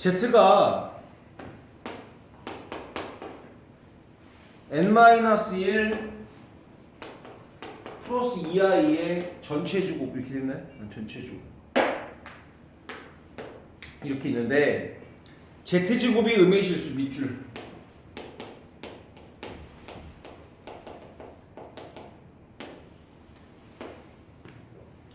Z가 n-1 플러스 2i의 전체 제곱 이렇게 됐나요? 아, 전체 제곱 이렇게 있는데 Z제곱이 음의 실수 밑줄.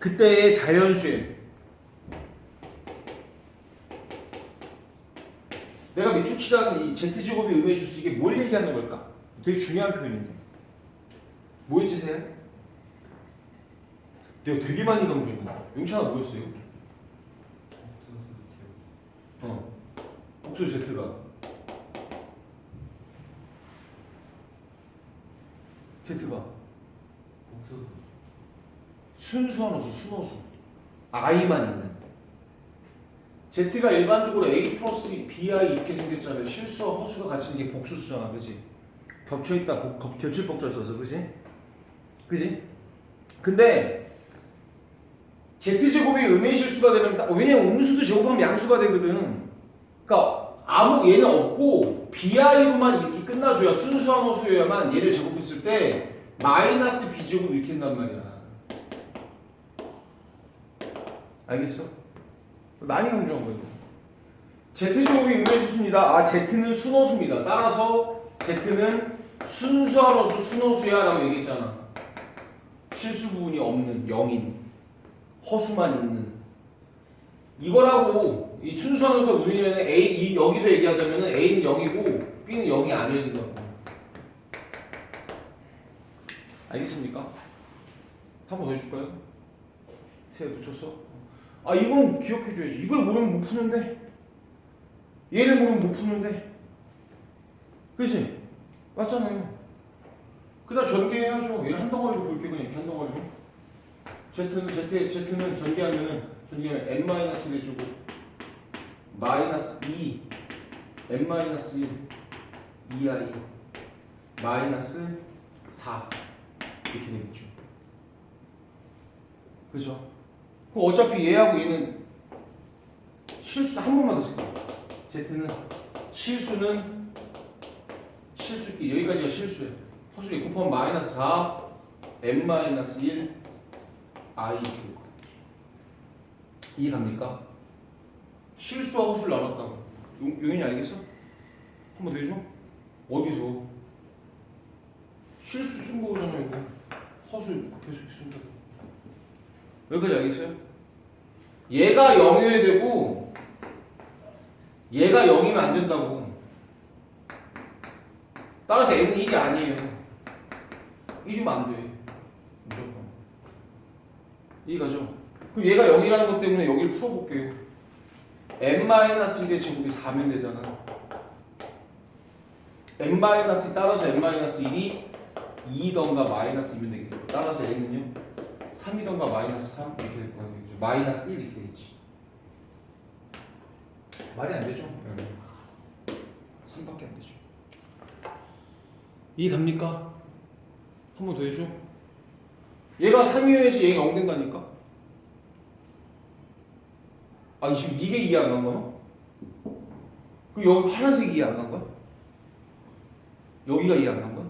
그때의 자연수행 내가 밑줄 치라는 이 Z제곱이 음의 실수 이게 뭘 얘기하는 걸까? 되게 중요한 표현인데 뭐였지 세 내가 되게 많이 강조했는데 용찬아 뭐였어요? 어 복수 Z가 Z가 복소수 순수한 호수, 순호수. i만 있는. Z가 일반적으로 a 플러스 bi 이렇게 생겼잖아요. 실수와 허수가 같이 있는 게 복수수잖아, 그지? 겹쳐 있다, 복- 겹- 겹칠 복절 써서, 그지? 그지? 근데 z 제곱이 음의 실수가 되면 딱- 왜냐면 음수도 제곱하면 양수가 되거든. 그러니까 아무 얘는 없고 bi로만 이렇게 끝나줘야 순수한 호수여야만 얘를 제곱했을 때 마이너스 b 제곱 이렇게 된단 말이야. 알겠어? 많이 강조한 거예요. Z제곱이 음해수입니다. 아, Z는 순호수입니다. 따라서 Z는 순수한 호수, 순호수야 라고 얘기했잖아. 실수 부분이 없는, 0인. 허수만 있는. 이거라고, 이 무슨 얘기냐면 A, 이, 여기서 얘기하자면 A는 0이고 B는 0이 아니어야 된다고. 알겠습니까? 한번 더 해줄까요? 세 붙였어? 아 이건 기억해줘야지. 이걸 모르면 못 푸는데. 얘를 모르면 못 푸는데. 그치? 맞잖아요. 그다음 전개 해야죠. 얘를 한 덩어리로 볼게 그냥 이렇게 한 덩어리로. Z는 Z Z는 전개하면은 전개하면 n 마이너스 내주고 마이너스 2 n 마이너스 1 2i 마이너스 4 이렇게 되겠죠. 그죠? 그럼 어차피 얘하고 얘는 실수 한 번만 더 쓸게요. Z는 실수는 실수끼리 여기까지가 실수예요. 허수에 곱하면 마이너스 4 m 마이너스 1 i 거예요. 이해갑니까? 실수와 허수를 나눴다고. 용, 용인이 알겠어? 한 번 더 해줘. 어디서? 실수 쓴 거잖아 이거. 허수 계속 쓴 거. 여기까지 알겠어요? 얘가 0이어야 되고 얘가 0이면 안 된다고. 따라서 n은 1이 아니에요. 1이면 안돼. 무조건. 이해가죠? 그럼 얘가 0이라는 것 때문에 여기를 풀어볼게요. n-1의 제곱이 4면 되잖아. n-2 따라서 n-1이 2던가 마이너스 2면 되겠고 따라서 n은요 3이던가 마이너스 3 이렇게 될 거예요. 그죠? 마이너스 1 이렇게 되겠지. 말이 안 되죠? 3밖에 안 되죠. 이해갑니까? 한 번 더 해줘. 얘가 3이어야지 얘가 0 된다니까? 아 지금 이게 이해 안 간 거야? 그럼 여기 파란색이 이해 안 간 거야? 여기가 이해 안 간 거야?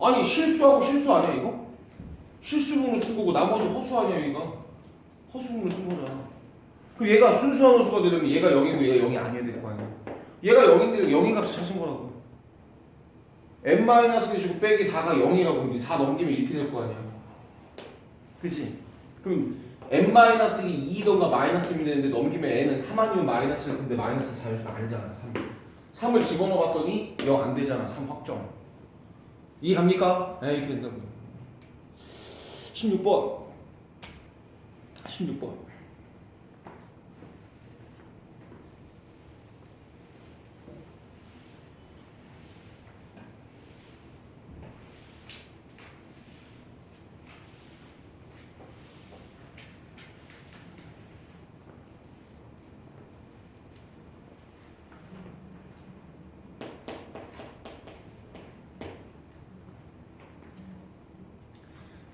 아니 실수하고 실수 아니야 이거? 실수분을 쓴 거고 나머지 허수 아니야 얘가? 허수분을 쓴 거잖아. 그럼 얘가 순수한 허수가 되려면 얘가 0이고 얘가 0이 아니어야 될 거 아니야? 얘가 0인데 0인 값을 찾은 거라고. n 주고 빼기 4가 0이라고 근데 4 넘기면 이렇게 될 거 아니야. 그치? 그럼 n-이 2던가 마이너스 1이 되는데 넘기면 n은 3 아니면 마이너스일 텐데 마이너스 자연수가 아니잖아 3 3을 집어넣어 봤더니 0 안 되잖아 3 확정. 이해갑니까? 네 이렇게 된다고요 16번. 16번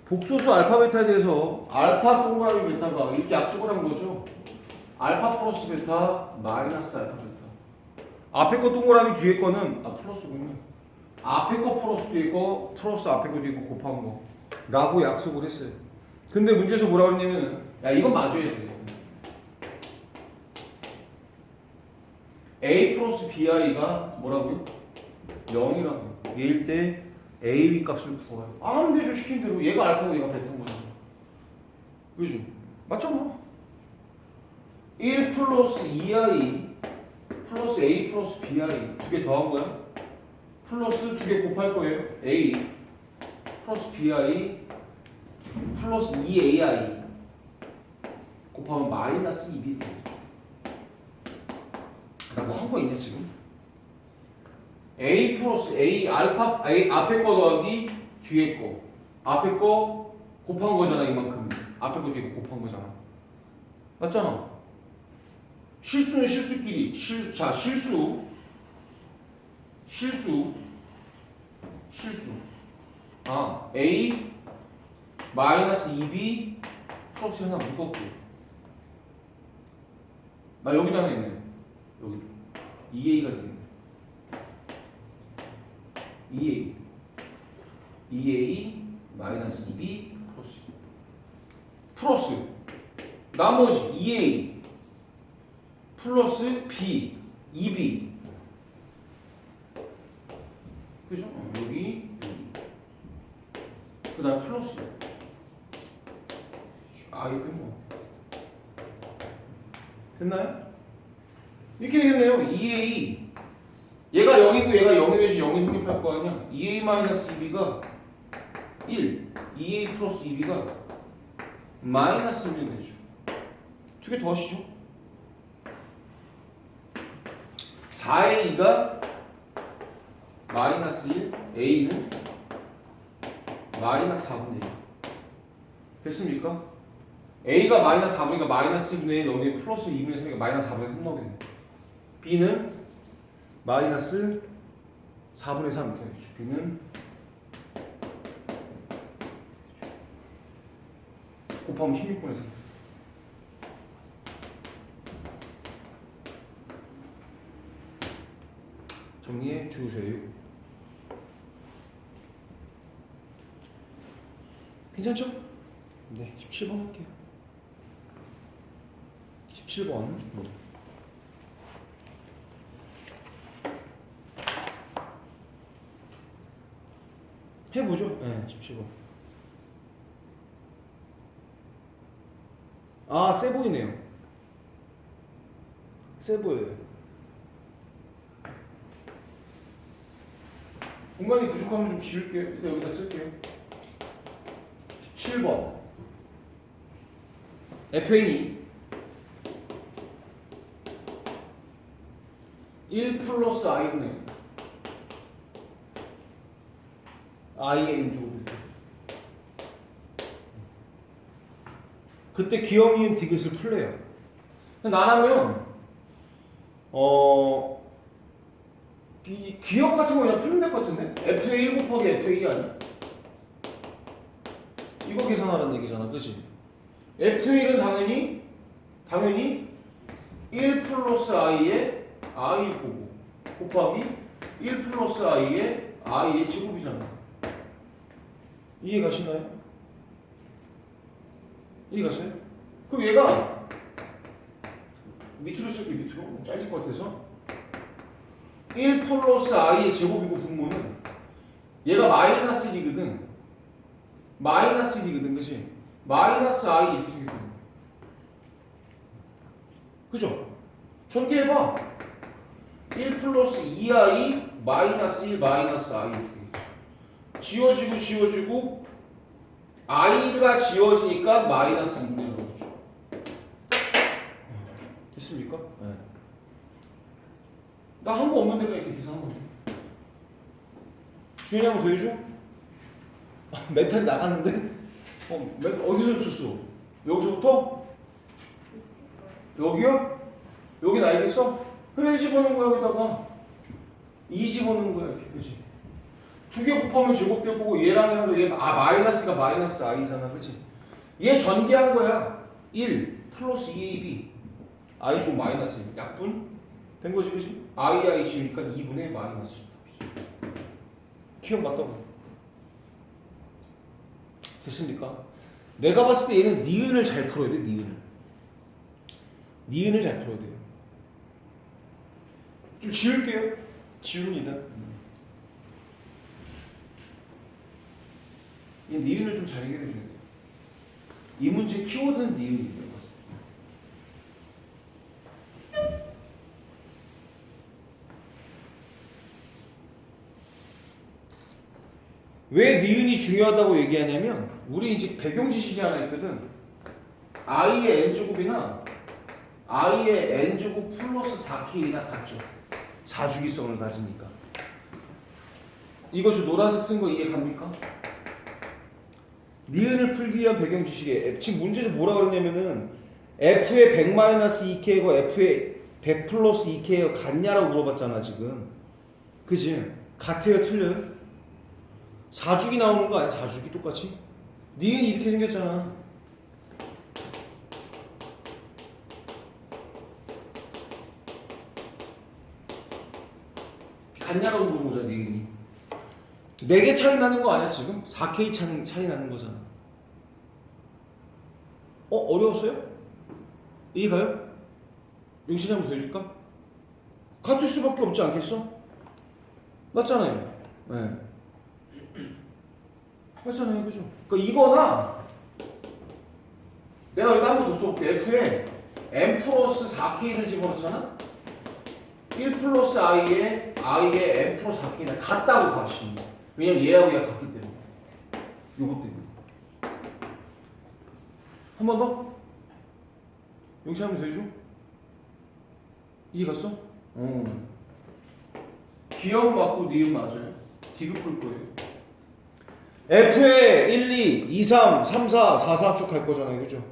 복소수 알파 베타에 대해서 알파 동그라미 베타가 이렇게 약속을 한 거죠. 알파 플러스 베타 마이너스 알파 베타. 앞에 거 동그라미 뒤에 거는 아 플러스군요 앞에 거 플러스 뒤에 거 플러스 앞에 거 뒤에 거 곱한 거 라고 약속을 했어요. 근데 문제에서 뭐라 그랬냐면 야 이건 맞아야 돼. A 플러스 bi가 뭐라고요? 0이라고 얘일 때 a, b 값을 구해요 아 되죠 시킨 대로 얘가 알파고 얘가 베타인 거잖아. 그죠? 맞잖아 1 플러스 2i 플러스 a 플러스 bi 두 개 더한 거야? 플러스 두 개 곱할 거예요. A 플러스 bi 플러스 2ai 곱하면 마이너스 2b 라고 한 거 있네 지금 a 플러스 a 알파 a 앞에 거 더하기 뒤에 거. 앞에 거 곱한 거잖아 이만큼. 앞에 거 뒤에 거 곱한 거잖아. 맞잖아. 실수는 실수끼리. 실, 자 실수. 실수. 실수. 아 a 마이너스 2b 플러스 하나 묶었고. 나 여기다 하나 있네. 여기. 2a가 되겠네 2a 2a 마이너스 2b 플러스 플러스 나머지 2a 플러스 b 2b 그죠? 어, 여기. 그 다음 플러스 아 이거 뭐. 됐나요? 이렇게 되겠네요. 2a 얘가 0이고 얘가 0이어야지 0이 성립할 거 아니야 2a 마이너스 2b가 1 2a 플러스 2b가 마이너스 1이 되죠 두 개 더 하시죠. 4의 2가 마이너스 1 a는 마이너스 4분의 1 됐습니까? a가 마이너스 4분의 마이너스 1분의 1 넣으면 플러스 2분의 3이니까 마이너스 4분의 3 나오겠네. B는 마이너스 4분의 3 이렇게 b는 곱하면 16분의 3 정리해 주세요. 괜찮죠? 네, 17번 할게요. 17번. 해보죠. 네, 17번. 아, 세 보이네요. 세 보여요. 공간이 부족하면 좀 지울게요. 일단 여기다 쓸게요. 7번. FN이 1 플러스 i분의 제곱일 때. 그때 기억이은 디귿을 풀래요. 나라면 어 기, 기억 같은 거 그냥 풀면 될 것 같은데? FA 1 곱하기 FA 아니야? 이거 계산하라는 얘기잖아, 그치? FA는 당연히, 당연히 1 플러스 I의 I 보고 곱하기 1 플러스 I의 I의 제곱이잖아. 이해 가시나요? 이해 가세요? 그럼 얘가 밑으로 쓸게 밑으로 잘릴 것 같아서 1 플러스 i의 제곱이고 분모는 얘가 마이너스 1이거든 마이너스 1이거든 그치? 마이너스 i 이렇게 생겼거든 그죠? 전개해봐 1 플러스 2i 마이너스 1 마이너스 i 이렇게 지워지고 지워지고 i가 지워지니까 마이너스 2분의 거죠 됐습니까? 네. 나한 거 없는데 그냥 이렇게 계산한 거지. 주연이 한번 더 해줘? 아, 멘탈이 나갔는데? 어, 멘탈 어디서 쳤어? 여기서부터? 여기요? 여긴 알겠어? 그래 1 집어넣은 거야 여기다가 2 집어넣은 거야 이렇게 그지? 두 개 곱하면 제곱될 거고 얘랑 얘랑 얘 아, 마이너스가 마이너스 i잖아. 그치? 얘 전개한 거야. 1 플러스 2ab i 좀 마이너스 약분? 된 거지 그지? i i 지우니까 2분의 마이너스 기억 맞다고. 됐습니까? 내가 봤을 때 얘는 니은을 잘 풀어야 돼 니은을. 니은을 잘 풀어야 돼요. 좀 지울게요. 지웁니다 이 니은을 좀 잘 해결해 줘야 돼요 이 문제 키워드는 때. 왜 니은이 중요하다고 얘기하냐면 우리 이제 배경 지식이 하나 있거든. i의 n제곱이나 i의 n제곱 플러스 4k나 같죠. 사주기성을 가지니까. 이거 저 노란색 쓴 거 이해 갑니까? 니은을 풀기 위한 배경 지식에 지금 문제에서 뭐라 그러냐면은 f의 100-2k하고 f의 100 플러스 2k가 같냐라고 물어봤잖아 지금. 그지? 같아요 틀려요? 4주기 나오는 거 아니야? 4주기 똑같이? 니은이 이렇게 생겼잖아. 같냐라고 물어보자 니은이. 4개 차이 나는 거 아니야 지금? 4K 차이, 차이 나는 거잖아. 어? 어려웠어요? 이해가요? 용신이 한번 더 해줄까? 같을 수밖에 없지 않겠어? 맞잖아요. 네. 맞잖아요, 그죠? 그러니까 이거나 내가 여기다 한 번 더 써볼게. F에 m 플러스 4k를 집어넣잖아. 1 플러스 i에 i에 m 플러스 4k나 같다고 값이. 왜냐면 얘하고 얘가 같기 때문에. 요것 때문에. 한 번 더? 더 해줘? 이해 갔어? 어. 기억 맞고 니은 맞아요. 디귿 풀 거예요. F에 1, 2, 2, 3, 3, 4, 4, 4 쭉 갈 거잖아요. 그죠?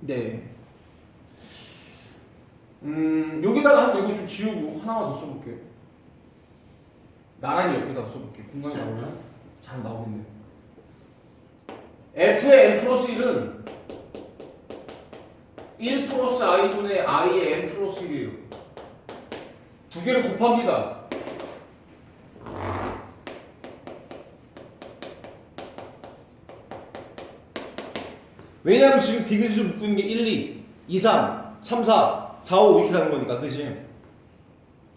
네. 음, 여기다가 한 이거 좀 지우고 하나만 더 써볼게요. 나란히 옆에다가 써볼게요. 공간이 나오면 잘 나오겠네요. F의 n 플러스 1은 1 플러스 i분의 i의 n 플러스 1이에요. 두 개를 곱합니다. 왜냐하면 지금 디귿을 있는 게 1, 2, 2, 3, 3, 4, 4, 5 이렇게 가는 거니까 그지?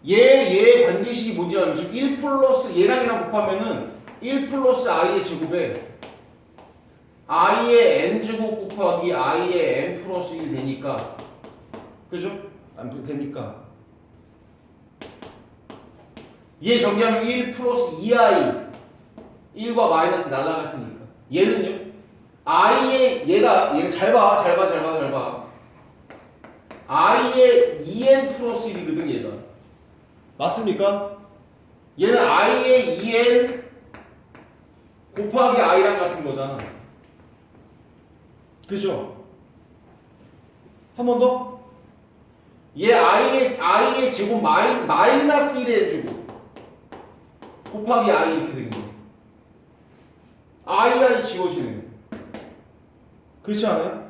얘, 얘의 관계식이 뭔지 알면 지금 1 플러스 얘랑 얘랑 곱하면은 1 플러스 i의 제곱에 i의 n제곱 곱하기 i의 n 플러스 1 되니까 그죠? 안 되니까 얘 정리하면 1 플러스 2i 1과 마이너스 날라갈 테니까 얘는요? i의 얘가 얘가 잘봐 잘 봐 잘 봐 잘봐 i의 2n 플러스 1이거든 얘가 맞습니까? 얘는 i의 2n 곱하기 i랑 같은 거잖아 그죠? 한 번 더? 얘 i의 i의 제곱 마이, 마이너스 1에 해주고 곱하기 i 이렇게 되는 거야. i i 지워지는 거야. 그렇지 않아요?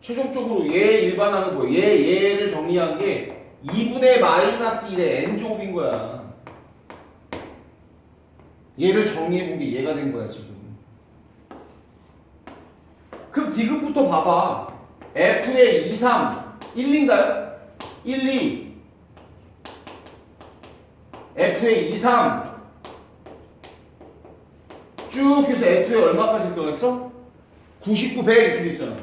최종적으로 얘 일반하는 거야. 얘 얘를 정리한 게 2분의 마이너스 1의 n 제곱인 거야. 얘를 정리해 본 게 얘가 된 거야 지금. 그럼 디귿부터 봐봐. F의 2, 3, 1인가요? 1, 2. F의 2, 3. 쭉 해서 F에 얼마까지 들어갔어? 99, 100 이렇게 됐잖아.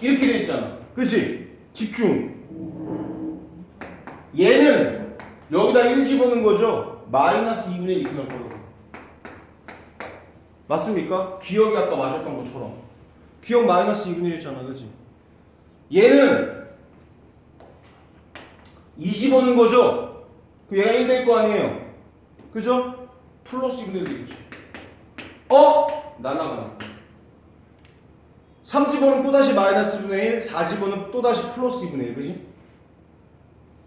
이렇게 돼 있잖아. 그치? 집중. 얘는 여기다 1 집어넣은 거죠? 마이너스 2분의 1 이렇게 나올 거라고. 맞습니까? 기억이 아까 맞았던 것처럼. 기억 마이너스 2분의 1이잖아. 그치? 얘는 2 집어넣은 거죠? 그럼 얘가 1 될 거 아니에요? 그죠? 플러스 2분의 1 되겠지. 어? 날아가네. 3 집어는 또다시 마이너스 2분의 1, 4 집어는 또다시 플러스 2분의 1, 그지?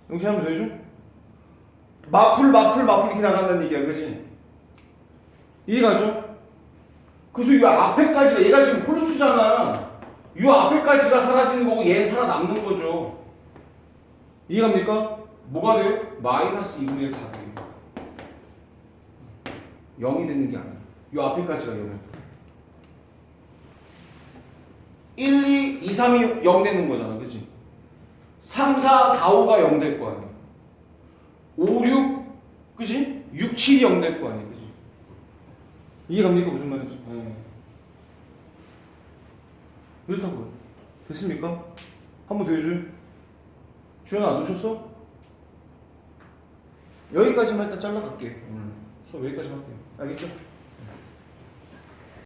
용신 한번 더 해줘? 마풀, 마풀, 마풀 이렇게 나간다는 얘기야, 그지? 이해가죠? 그래서 이 앞에까지가 얘가 지금 홀수잖아. 이 앞에까지가 사라지는 거고 얘는 살아남는 거죠. 이해갑니까? 뭐가 돼요? 마이너스 2분의 1 답이에요. 0이 되는 게 아니야. 이 앞에까지가 0이야. 1, 2, 2, 3이 0 되는 거잖아. 그치? 3, 4, 4, 5가 0 될 거 아니야. 5, 6, 그치? 6, 7이 0 될 거 아니야. 그치? 이해갑니까? 무슨 말인지? 네. 이렇다고요. 됐습니까? 한 번 더 해줘요. 주연아, 안 놓쳤어? 여기까지만 일단 잘라갈게. 오늘 수업 여기까지 할게요. 알겠죠?